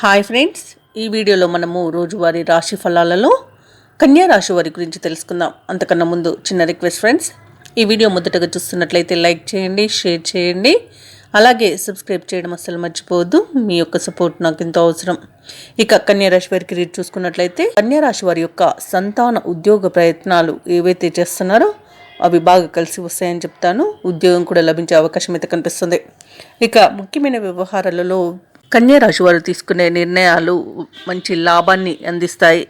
Hi friends ఈ వీడియోలో మనము రోజువారీ రాశి ఫలాలలో కన్యా రాశి వారి గురించి తెలుసుకుందాం. అంతకన్నా ముందు చిన్న రిక్వెస్ట్ ఫ్రెండ్స్ ఈ వీడియో మొదటగా చూస్తున్నట్లయితే లైక్ చేయండి షేర్ చేయండి. అలాగే సబ్స్క్రైబ్ చేయడం అస్సలు మర్చిపోవద్దు మీ యొక్క సపోర్ట్ నాకు ఎంతో అవసరం. ఇక కన్యా రాశి వారికి రీడ్ చూసుకున్నట్లయితే కన్యా రాశి వారి యొక్క సంతాన ఉద్యోగ ప్రయత్నాలు ఏవైతే చేస్తున్నారో అవి బాగా కలిసి వస్తాయని చెప్తాను. ఉద్యోగం కూడా లభించే అవకాశం అయితే కనిపిస్తుంది. ఇక ముఖ్యమైన వ్యవహారాలలో కన్యరాశి వారు తీసుకునే నిర్ణయాలు మంచి లాభాన్ని అందిస్తాయి.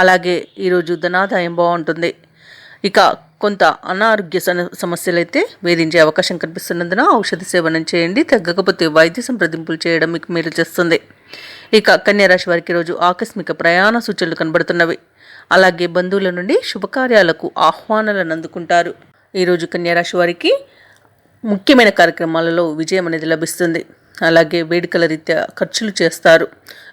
అలాగే ఈరోజు ధనాదాయం బాగుంటుంది. ఇక కొంత అనారోగ్య సమస్యలు అయితే వేధించే అవకాశం కనిపిస్తున్నందున ఔషధ సేవనం చేయండి. తగ్గకపోతే వైద్య సంప్రదింపులు చేయడం మీకు మేలు చేస్తుంది. ఇక కన్యారాశి వారికి రోజు ఆకస్మిక ప్రయాణ సూచనలు కనబడుతున్నవి. అలాగే బంధువుల నుండి శుభకార్యాలకు ఆహ్వానాలను అందుకుంటారు. ఈరోజు కన్యారాశి వారికి ముఖ్యమైన కార్యక్రమాలలో విజయం అనేది లభిస్తుంది. అలాగే వేడుకల రీత్యా ఖర్చులు చేస్తారు.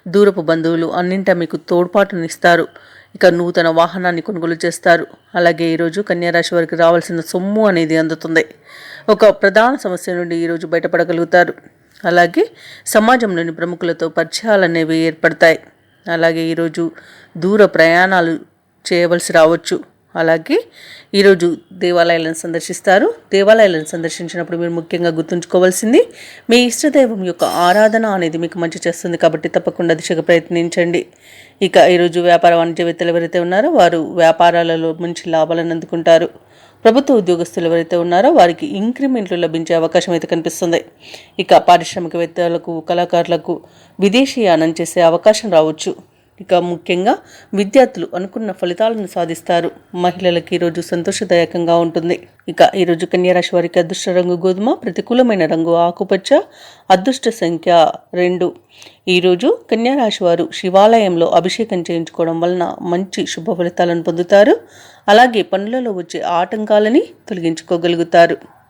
దూరపు బంధువులు అన్నింటా మీకు తోడ్పాటునిస్తారు. ఇక నూతన వాహనాన్ని కొనుగోలు చేస్తారు. అలాగే ఈరోజు కన్యారాశి వారికి రావాల్సిన సొమ్ము అనేది అందుతుంది. ఒక ప్రధాన సమస్య నుండి ఈరోజు బయటపడగలుగుతారు. అలాగే సమాజంలోని ప్రముఖులతో పరిచయాలు అనేవి ఏర్పడతాయి. అలాగే ఈరోజు దూర ప్రయాణాలు చేయవలసి రావచ్చు. అలాగే ఈరోజు దేవాలయాలను సందర్శిస్తారు. దేవాలయాలను సందర్శించినప్పుడు మీరు ముఖ్యంగా గుర్తుంచుకోవాల్సింది మీ ఇష్టదైవం యొక్క ఆరాధన అనేది మీకు మంచి చేస్తుంది కాబట్టి తప్పకుండా దిశగా ప్రయత్నించండి. ఇక ఈరోజు వ్యాపార వాణిజ్యవేత్తలు ఎవరైతే ఉన్నారో వారు వ్యాపారాలలో మంచి లాభాలను అందుకుంటారు. ప్రభుత్వ ఉద్యోగస్తులు ఎవరైతే ఉన్నారో వారికి ఇంక్రిమెంట్లు లభించే అవకాశం అయితే కనిపిస్తుంది. ఇక పారిశ్రామికవేత్తలకు కళాకారులకు విదేశీయానం చేసే అవకాశం రావచ్చు. ఇక ముఖ్యంగా విద్యార్థులు అనుకున్న ఫలితాలను సాధిస్తారు. మహిళలకు ఈరోజు సంతోషదాయకంగా ఉంటుంది. ఇక ఈరోజు కన్యారాశి వారికి అదృష్ట రంగు గోధుమ ప్రతికూలమైన రంగు ఆకుపచ్చ అదృష్ట సంఖ్య రెండు. ఈరోజు కన్యారాశి వారు శివాలయంలో అభిషేకం చేయించుకోవడం వలన మంచి శుభ ఫలితాలను పొందుతారు. అలాగే పనులలో వచ్చే ఆటంకాలని తొలగించుకోగలుగుతారు.